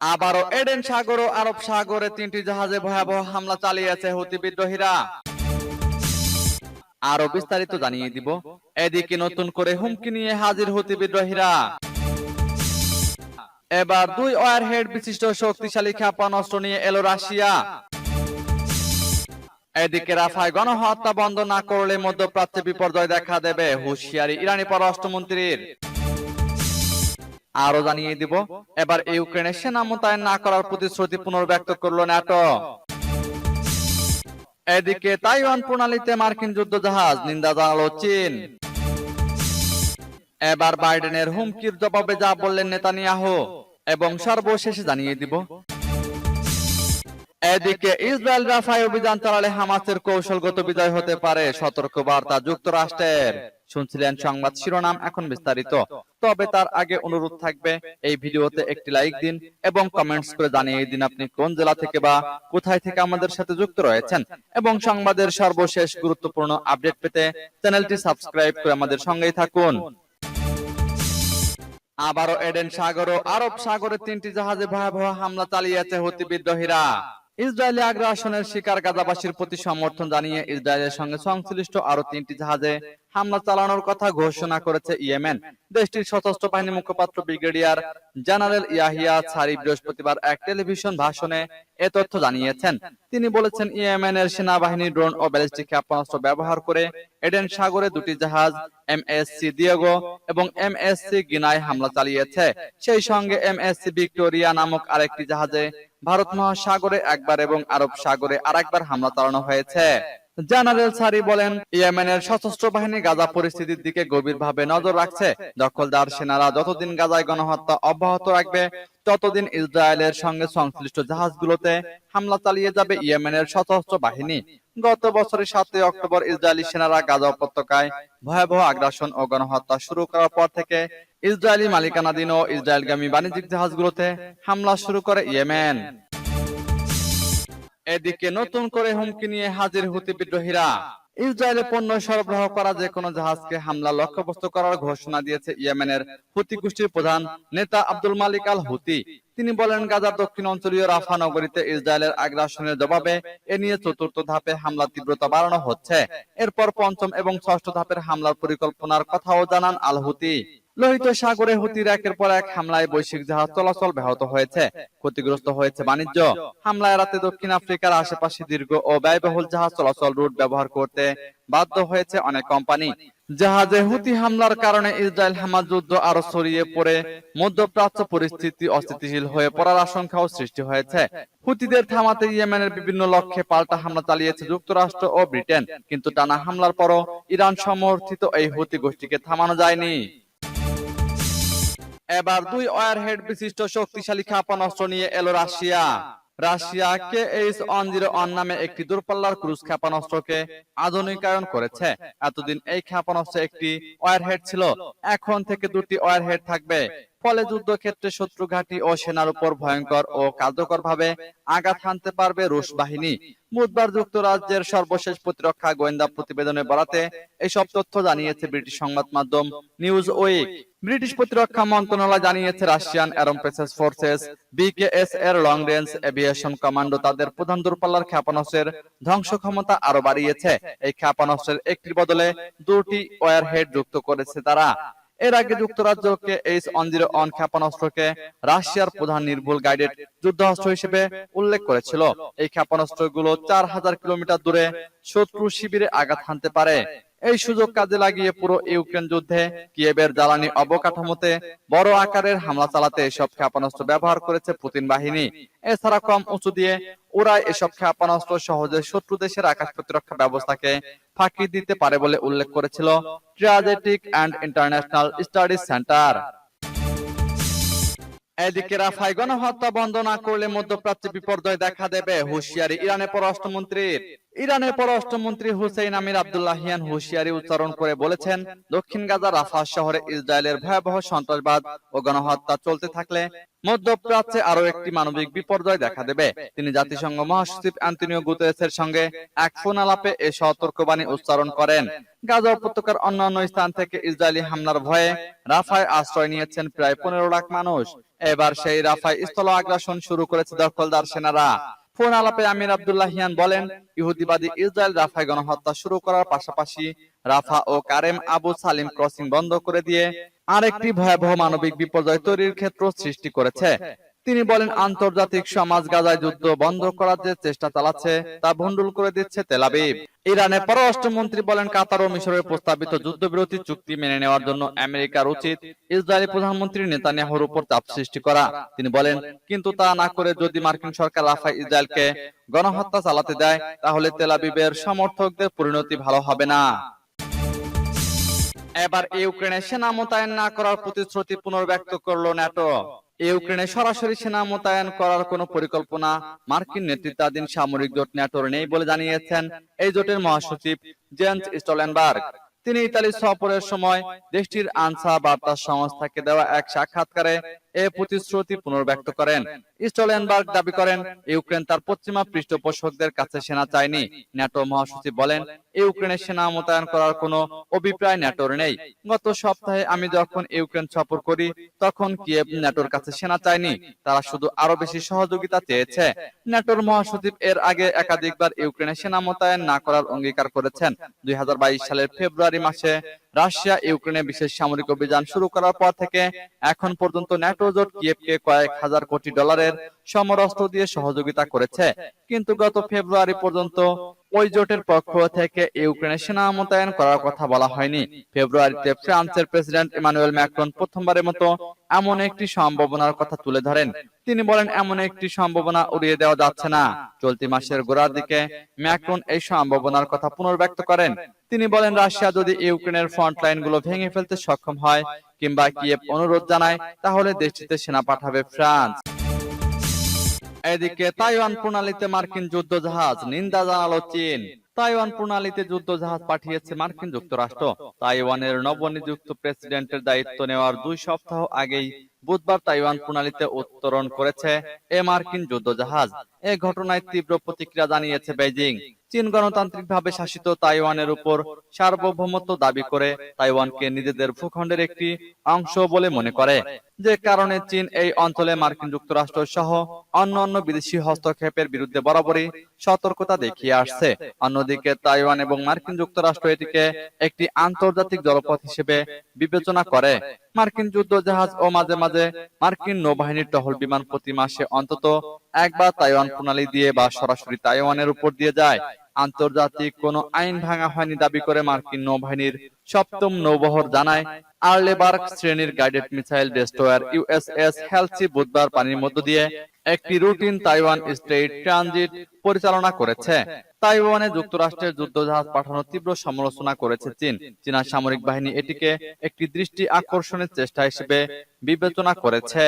আবারও এডেন সাগর ও আরব সাগরে তিনটি জাহাজে ভয়াবহ হামলা চালিয়েছে হুতি বিদ্রোহীরা। আরও বিস্তারিত জানিয়ে দিব। এদিকে নতুন করে হুমকি নিয়ে হাজির হুতি বিদ্রোহীরা। এবার দুই ওয়ার হেড বিশিষ্ট শক্তিশালী ক্ষেপণাস্ত্র নিয়ে এলো রাশিয়া। এদিকে রাফায় গণহত্যা বন্ধ না করলে মধ্যপ্রাচ্যে বিপর্যয় দেখা দেবে হুঁশিয়ারি ইরানি পররাষ্ট্রমন্ত্রীর। আরও জানিয়ে দিব, এবার ইউক্রেনের সেনা মোতায়েন না করার প্রতিশ্রুতি পুনর্ব্যক্ত করল ন্যাটো এদিকে তাইওয়ান প্রণালীতে মার্কিন যুদ্ধ জাহাজ নিন্দা জানালো চীন। এবার বাইডেনের হুমকির জবাবে যা বললেন নেতানিয়াহু, এবং সর্বশেষে জানিয়ে দিব। এদিকে ইসরায়েল রাফায় অভিযান চালালে হামাসের কৌশলগত বিজয় হতে পারে সতর্ক বার্তা যুক্তরাষ্ট্রের। শুনছিলেন সংবাদ শিরোনাম এখন বিস্তারিত। তবে তার আগে অনুরোধ থাকবে এই ভিডিওতে একটি লাইক দিন এবং কমেন্টস করে জানিয়ে দিন আপনি কোন জেলা থেকে বা কোথায় থেকে আমাদের সাথে যুক্ত রয়েছেন। এবং সংবাদের সর্বশেষ গুরুত্বপূর্ণ আপডেট পেতে চ্যানেলটি সাবস্ক্রাইব করে আমাদের সঙ্গেই থাকুন। আবারও এডেন সাগর ও আরব সাগরে তিনটি জাহাজে ভয়াবহ হামলা চালিয়েছে হুতি বিদ্রোহীরা। ইসরায়েলি আগ্রাসনের শিকার গাজাবাসীর প্রতি সমর্থন জানিয়ে ইসরায়েলের সঙ্গে সংশ্লিষ্ট আরও তিনটি জাহাজে হামলা চালানোর কথা ঘোষণা করেছে ইয়েমেন। দেশটির সশস্ত্র বাহিনী মুখপাত্র ব্রিগেডিয়ার জেনারেল ইয়াহিয়া ছারি বৃহস্পতিবার এক টেলিভিশন ভাষণে এ তথ্য জানিয়েছেন। তিনি বলেছেন, ইয়েমেনের সেনাবাহিনী ড্রোন ও ব্যালিস্টিক ক্ষেপণাস্ত্র ব্যবহার করে এডেন সাগরে দুটি জাহাজ, এমএসসি দিয়েগো এবং এমএসসি গিনায় হামলা চালিয়েছে। সেই সঙ্গে এমএসসি ভিক্টোরিয়া নামক আরেকটি জাহাজে ভারত মহাসাগরে একবার এবং আরব সাগরে আরেকবার হামলা চালানো হয়েছে। জেনারেল সারি বলেন, ইয়েমেনের সশস্ত্র বাহিনী গাজা পরিস্থিতির দিকে গভীরভাবে নজর রাখছে। দখলদার সেনারা যতদিন গাজায় গণহত্যা অব্যাহত রাখবে, ততদিন ইসরায়েলের সঙ্গে সংশ্লিষ্ট জাহাজগুলোতে হামলা চালিয়ে যাবে ইয়েমেনের সশস্ত্র বাহিনী। গত বছরের সাতই অক্টোবর ইসরায়েলি সেনারা গাজা উপত্যকায় ভয়াবহ আগ্রাসন ও গণহত্যা শুরু করার পর থেকে ইসরায়েলি মালিকানাধীন ও ইসরায়েলগামী বাণিজ্যিক জাহাজগুলোতে হামলা শুরু করে ইয়েমেন। এদিকে নতুন করে হুমকি নিয়ে হাজির হুতি বিদ্রোহীরা। ইসরায়েলে পণ্য সরবরাহ করা যে কোনো জাহাজকে হামলা লক্ষ্যবস্তু করার ঘোষণা দিয়েছে ইয়েমেনের হুতি গোষ্ঠীর প্রধান নেতা আব্দুল মালিক আল হুতি তিনি বলেন গাজার দক্ষিণ অঞ্চলীয় রাফা নগরীতে ইসরায়েলের আগ্রাসনের জবাবে এ নিয়ে চতুর্থ ধাপে হামলা তীব্রতা বাড়ানো হচ্ছে। এরপর পঞ্চম এবং ষষ্ঠ ধাপের হামলার পরিকল্পনার কথাও জানান আল হুতি লোহিত সাগরে হুতির একের পর এক হামলায় বৈশ্বিক জাহাজ চলাচল ব্যাহত হয়েছে। ক্ষতিগ্রস্ত হয়েছে বাণিজ্য। হামলায় রাতে দক্ষিণ আফ্রিকার আশেপাশে দীর্ঘ ও ব্যয়বহুল জাহাজ চলাচল রুট ব্যবহার করতে বাধ্য হয়েছে অনেক কোম্পানি। জাহাজে হুতি হামলার কারণে ইসরায়েল হামাজ যুদ্ধ আরও ছড়িয়ে পড়ে। মধ্যপ্রাচ্য পরিস্থিতি অস্থিতিশীল হয়ে পড়ার আশঙ্কাও সৃষ্টি হয়েছে। হুতিদের থামাতে ইয়েমেনের বিভিন্ন লক্ষ্যে পাল্টা হামলা চালিয়েছে যুক্তরাষ্ট্র ও ব্রিটেন। কিন্তু টানা হামলার পরও ইরান সমর্থিত এই হুতি গোষ্ঠীকে থামানো যায়নি। এবার দুই ওয়ার হেড বিশিষ্ট শক্তিশালী ক্ষেপণাস্ত্র নিয়ে এলো Russia. Russia. K H one zero one নামে একটি দূরপাল্লার ক্রুজ ক্ষেপণাস্ত্রকে আধুনিকায়ন করেছে। এতদিন এই ক্ষেপণাস্ত্র একটি ওয়ার হেড ছিল। এখন থেকে দুটি ওয়ার হেড থাকবে। ফলে যুদ্ধক্ষেত্রে শত্রু ঘাঁটি ও সেনার উপর ভয়ঙ্কর ও কার্যকর ভাবে আঘাত হানতে পারবে রুশ বাহিনী। বুধবার যুক্তরাজ্যের সর্বশেষ প্রতিরক্ষা গোয়েন্দা প্রতিবেদনে বরাতে এইসব তথ্য জানিয়েছে ব্রিটিশ সংবাদ মাধ্যম নিউজ উইক ব্রিটিশ প্রতিরক্ষা মন্ত্রণালয় জানিয়েছে Russian aerospace forces V K S এর লং রেঞ্জ এভিয়েশন কমান্ডো তাদের প্রধান দূরপাল্লার ক্ষেপণাস্ত্রের ধ্বংস ক্ষমতা আরও বাড়িয়েছে। এই ক্ষেপণাস্ত্রের একটির বদলে দুটি ওয়ার হেড যুক্ত করেছে তারা। এর আগে যুক্তরাজ্যকে এইচ ওয়ান জিরো ওয়ান ক্ষেপণাস্ত্রকে রাশিয়ার প্রধান নির্ভুল গাইডেড যুদ্ধাস্ত্র হিসেবে উল্লেখ করেছিল। এই ক্ষেপণাস্ত্রগুলো চার হাজার কিলোমিটার দূরে শত্রু শিবিরে আঘাত হানতে পারে। এই সুযোগ কাজে লাগিয়ে পুরো ইউক্রেন যুদ্ধে কিয়েবের জ্বালানি অবকাঠামোতে বড় আকারের হামলা চালাতে এসব ক্ষেপণাস্ত্র ব্যবহার করেছে পুতিন বাহিনী। এছাড়া কম উঁচু দিয়ে ওরা এসব ক্ষেপণাস্ত্র সহজে শত্রু দেশের আকাশ প্রতিরক্ষা ব্যবস্থাকে ফাঁকি দিতে পারে বলে উল্লেখ করেছিল strategic and international studies centre. এদিকে রাফায় গণহত্যা বন্ধ না করলে মধ্যপ্রাচ্যে বিপর্যয় দেখা দেবে। হুশিয়ারি ইরানের পররাষ্ট্রমন্ত্রীর। ইরানের পররাষ্ট্রমন্ত্রী হুসেইন আমির আব্দুল্লাহিয়ান হুঁশিয়ারি উচ্চারণ করে বলেছেন দক্ষিণ গাজা রাফা শহরে ইসরায়েলের ভয়াবহ সন্ত্রাসবাদ ও গণহত্যা চলতে থাকলে মধ্যপ্রাচ্যে আরও একটি মানবিক বিপর্যয় দেখা দেবে। তিনি জাতিসংঘ মহাসচিব অ্যান্টনিও গুতেরেসের সঙ্গে এক ফোন আলাপে এ সতর্কবাণী উচ্চারণ করেন। গাজা উপত্যকার অন্যান্য স্থান থেকে ইসরায়েলি হামলার ভয়ে রাফায় আশ্রয় নিয়েছেন প্রায় পনেরো লাখ মানুষ। এবার সেই রাফায় স্থল আগ্রাসন শুরু করেছে দখলদার সেনারা। ফোন আলাপে আমির আব্দুল্লাহিয়ান বলেন, ইহুদিবাদী ইসরায়েল রাফায় গণহত্যা শুরু করার পাশাপাশি রাফা ও কারেম আবু সালিম ক্রসিং বন্ধ করে দিয়ে আরেকটি ভয়াবহ মানবিক বিপর্যয় তৈরির ক্ষেত্র সৃষ্টি করেছে। তিনি বলেন আন্তর্জাতিক সমাজ গাজায় যুদ্ধ বন্ধ করার যে চেষ্টা চালাচ্ছে তা ভণ্ডুল করে দিচ্ছে তেলাবিব ইরানের পররাষ্ট্রমন্ত্রী বলেন কাতার ও মিশরের প্রস্তাবিত যুদ্ধবিরতি চুক্তি মেনে নেওয়ার জন্য আমেরিকার উচিত ইসরায়েলি প্রধানমন্ত্রী নেতানিয়াহুর উপর চাপ সৃষ্টি করা। তিনি বলেন কিন্তু তা না করে যদি মার্কিন সরকার রাফায় ইসরায়েলকে গণহত্যা চালাতে দেয় তাহলে তেলাবিবের সমর্থকদের পরিণতি ভালো হবে না এবার ইউক্রেনে সেনা মোতায়েন না করার প্রতিশ্রুতি পুনর্ব্যক্ত করল ন্যাটো। ইউক্রেনে সরাসরি সেনা মোতায়েন করার কোনো পরিকল্পনা মার্কিন নেতৃত্বাধীন সামরিক জোট ন্যাটোর নেই বলে জানিয়েছেন এই জোটের মহাসচিব জেন্স স্টলেনবার্গ। তিনি ইতালি সফরের সময় দেশটির আনসা বার্তা সংস্থাকে দেওয়া এক সাক্ষাৎকারে এ প্রতিশ্রুতি পুনর্ব্যক্ত করেন। স্টলেনবার্গ দাবি করেন, ইউক্রেন তার পশ্চিমা পৃষ্ঠপোষকদের কাছে সেনা চায়নি। ন্যাটো মহাসচিব বলেন, ইউক্রেনে সেনা মোতায়েন করার কোনো অভিপ্রায় ন্যাটোর নেই। গত সপ্তাহে আমি যখন ইউক্রেন সফর করি, তখন কিয়েভ ন্যাটোর কাছে সেনা চায়নি। তারা শুধু আরও বেশি সহযোগিতা চেয়েছে। ন্যাটোর মহাসচিব এর আগে একাধিকবার ইউক্রেনে সেনা মোতায়েন না করার অঙ্গীকার করেছেন। দুই হাজার বাইশ সালের ফেব্রুয়ারি মাসে রাশিয়া, ইউক্রেনে বিশেষ সামরিক অভিযান শুরু করার পর থেকে এখন পর্যন্ত ন্যাটো জোট কিয়েভকে কয়েক হাজার কোটি ডলারের সমরাস্ত্র দিয়ে সহযোগিতা করেছে। কিন্তু গত ফেব্রুয়ারি পর্যন্ত ওই জোটের পক্ষ থেকে ইউক্রেনে সেনা মোতায়েন করার কথা বলা হয়নি। ফেব্রুয়ারিতে ফ্রান্সের প্রেসিডেন্ট ইমানুয়েল ম্যাক্রন প্রথমবারের মতো এমন একটি সম্ভাবনার কথা তুলে ধরেন। তিনি বলেন, এমন একটি সম্ভাবনা উড়িয়ে দেওয়া যাচ্ছে না। চলতি মাসের গোড়ার দিকে ম্যাক্রন এই সম্ভাবনার কথা পুনর্ব্যক্ত করেন। তিনি বলেন, রাশিয়া যদি ইউক্রেনের ফ্রন্ট লাইনগুলো ভেঙে ফেলতে সক্ষম হয় কিংবা কিয়েভ অনুরোধ জানায়, তাহলে দেশটিতে সেনা পাঠাবে ফ্রান্স। এদিকে তাইওয়ান প্রণালীতে মার্কিন যুদ্ধ জাহাজ নিন্দা জানালো চীন। তাইওয়ান প্রণালীতে যুদ্ধ জাহাজ পাঠিয়েছে মার্কিন যুক্তরাষ্ট্র। তাইওয়ানের নবনিযুক্ত প্রেসিডেন্টের দায়িত্ব নেওয়ার দুই সপ্তাহ আগেই বুধবার তাইওয়ান প্রণালীতে উত্তরণ করেছে এ মার্কিন যুদ্ধ জাহাজ এ ঘটনায় তীব্র প্রতিক্রিয়া জানিয়েছে বেইজিং। চীন গণতান্ত্রিকভাবে শাসিত তাইওয়ানের উপর সার্বভৌমত্ব দাবি করে তাইওয়ানকে নিজেদের ভূখণ্ডের একটি অংশ বলে মনে করে। যে কারণে চীন এই অঞ্চলে মার্কিন যুক্তরাষ্ট্র সহ অন্য অন্য বিদেশি হস্তক্ষেপের বিরুদ্ধে বরাবরই সতর্কতা দেখিয়ে আসছে। অন্যদিকে তাইওয়ান এবং মার্কিন যুক্তরাষ্ট্র এটিকে একটি আন্তর্জাতিক জলপথ হিসেবে বিবেচনা করে। মার্কিন যুদ্ধ জাহাজ ও মাঝে মাঝে মার্কিন নৌবাহিনীর টহল বিমান প্রতি মাসে অন্তত একবার তাইওয়ান প্রণালী দিয়ে বা সরাসরি তাইওয়ানের উপর দিয়ে যায়। আন্তর্জাতিক কোনো আইন ভাঙা হয়নি দাবি করে মার্কিন নৌবাহিনীর সপ্তম নৌবহর জানায় আর্লেবার্গ শ্রেণির guided missile destroyer USS Halsey বুধবার পানির মধ্য দিয়ে একটি রুটিন তাইওয়ান স্টেট ট্রানজিট পরিচালনা করেছে। তাইওয়ানে যুক্তরাষ্ট্রের যুদ্ধজাহাজ পাঠানোর তীব্র সমালোচনা করেছে চীন। চীনা সামরিক বাহিনী এটিকে একটি দৃষ্টি আকর্ষণের চেষ্টা হিসেবে বিবেচনা করেছে।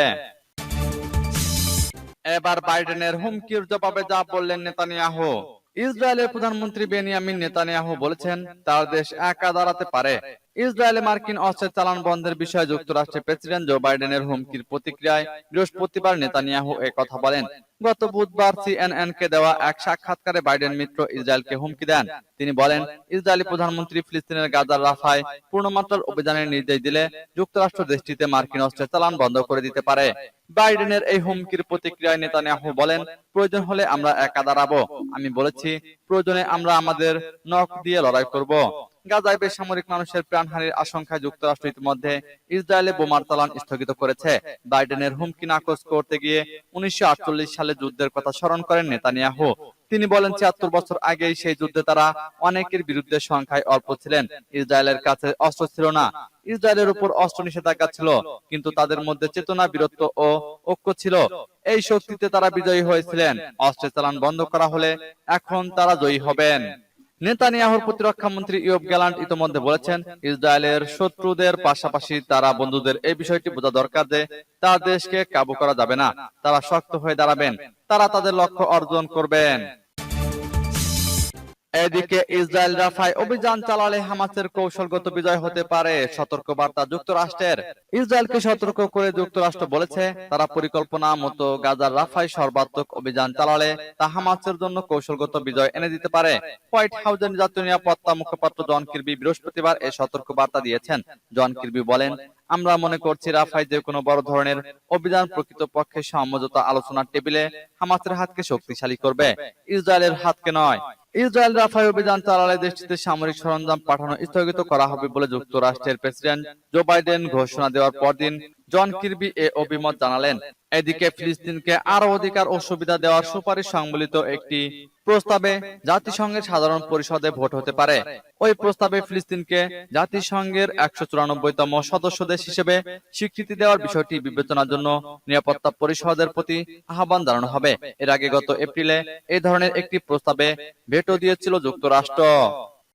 এবার বাইডেনের হুমকির জবাবে যা বললেন নেতানিয়াহু। ইসরায়েলের প্রধানমন্ত্রী বেনিয়ামিন নেতানিয়াহু বলেছেন তার দেশ একা দাঁড়াতে পারে। ইসরায়েলে মার্কিন অস্ত্রের চালান বন্ধের বিষয়ে যুক্তরাষ্ট্রের প্রেসিডেন্ট জো বাইডেনের হুমকির প্রতিক্রিয়ায় বৃহস্পতিবার নেতানিয়াহু এ কথা বলেন। গত বুধবার সিএনএন কে দেওয়া এক সাক্ষাৎকারে বাইডেন মিত্র ইসরায়েলকে হুমকি দেন। তিনি বলেন, ইসরায়েলি প্রধানমন্ত্রী ফিলিস্তিনের গাজার রাফায় পূর্ণমাত্রার অভিযানের নির্দেশ দিলে যুক্তরাষ্ট্র দেশটিতে মার্কিন অস্ত্রের চালান বন্ধ করে দিতে পারে। বাইডেনের এই হুমকির প্রতিক্রিয়ায় নেতানিয়াহু বলেন, প্রয়োজন হলে আমরা একা দাঁড়াবো। আমি বলেছি, প্রয়োজনে আমরা আমাদের নখ দিয়ে লড়াই করব। গাজায় বেসামরিক মানুষের প্রাণহানির আশঙ্কায় যুক্তরাষ্ট্র ইতিমধ্যে ইসরায়েলে বোমার চালান স্থগিত করেছে। বাইডেনের হুমকি নাকচ করতে গিয়ে উনিশশো সালে যুদ্ধের কথা স্মরণ করেন নেতানিয়াহু। তিনি বলেন, ছিয়াত্তর বছর আগেই সেই যুদ্ধে তারা অনেকের বিরুদ্ধে সংখ্যায় অল্প ছিলেন। ইসরায়েলের কাছে অস্ত্র ছিল না। ইসরায়েলের উপর অস্ত্র নিষেধাজ্ঞা ছিল, কিন্তু তাদের মধ্যে চেতনা, বীরত্ব ও ঐক্য ছিল। এই শক্তিতে তারা বিজয়ী হয়েছিলেন। অস্ত্রের চালান বন্ধ করা হলে এখন তারা জয়ী হবেন। নেতানিয়াহুর প্রতিরক্ষা মন্ত্রী ইয়ব গ্যালান্ট ইতিমধ্যে বলেছেন, ইসরায়েলের শত্রুদের পাশাপাশি তারা বন্ধুদের এই বিষয়টি বোঝা দরকার যে তার দেশকে কাবু করা যাবে না। তারা শক্ত হয়ে দাঁড়াবেন। তারা তাদের লক্ষ্য অর্জন করবেন। এদিকে ইসরায়েল রাফায় অভিযান চালালে হামাসের কৌশলগত বিজয় হতে পারে। সতর্ক বার্তা যুক্তরাষ্ট্রের। ইসরায়েলকে সতর্ক করে যুক্তরাষ্ট্র বলেছে তারা পরিকল্পনা মতো গাজার রাফায় সর্বাত্মক অভিযান চালালে তা হামাসের জন্য কৌশলগত বিজয় এনে দিতে পারে। হোয়াইট হাউসের জাতীয় নিরাপত্তা মুখপাত্র জন কির্বি বৃহস্পতিবার এ সতর্ক বার্তা দিয়েছেন। জন কির্বি বলেন আমরা মনে করছি রাফায় যে কোনো বড় ধরনের অভিযান প্রকৃত পক্ষে সমঝোতা আলোচনার টেবিলে হামাসের হাতকে শক্তিশালী করবে। ইসরায়েলের হাতকে নয়। ইসরায়েল রাফায় অভিযান চালালে দেশটিতে সামরিক সরঞ্জাম পাঠানো স্থগিত করা হবে বলে যুক্তরাষ্ট্রের প্রেসিডেন্ট জো বাইডেন ঘোষণা দেওয়ার পরদিন জন কিরবি এ অভিমত জানালেন। এদিকে ফিলিস্তিনকে আরও অধিকার ও সুবিধা দেওয়ার সুপারিশ সংবলিত একটি প্রস্তাবে জাতিসংঘের সাধারণ পরিষদে ভোট হতে পারে। ওই প্রস্তাবে ফিলিস্তিনকে জাতিসংঘের একশো চুরানব্বইতম সদস্য দেশ হিসেবে স্বীকৃতি দেওয়ার বিষয়টি বিবেচনার জন্য নিরাপত্তা পরিষদের প্রতি আহ্বান জানানো হবে। এর আগে গত এপ্রিলে এই ধরনের একটি প্রস্তাবে ভেটো দিয়েছিল যুক্তরাষ্ট্র।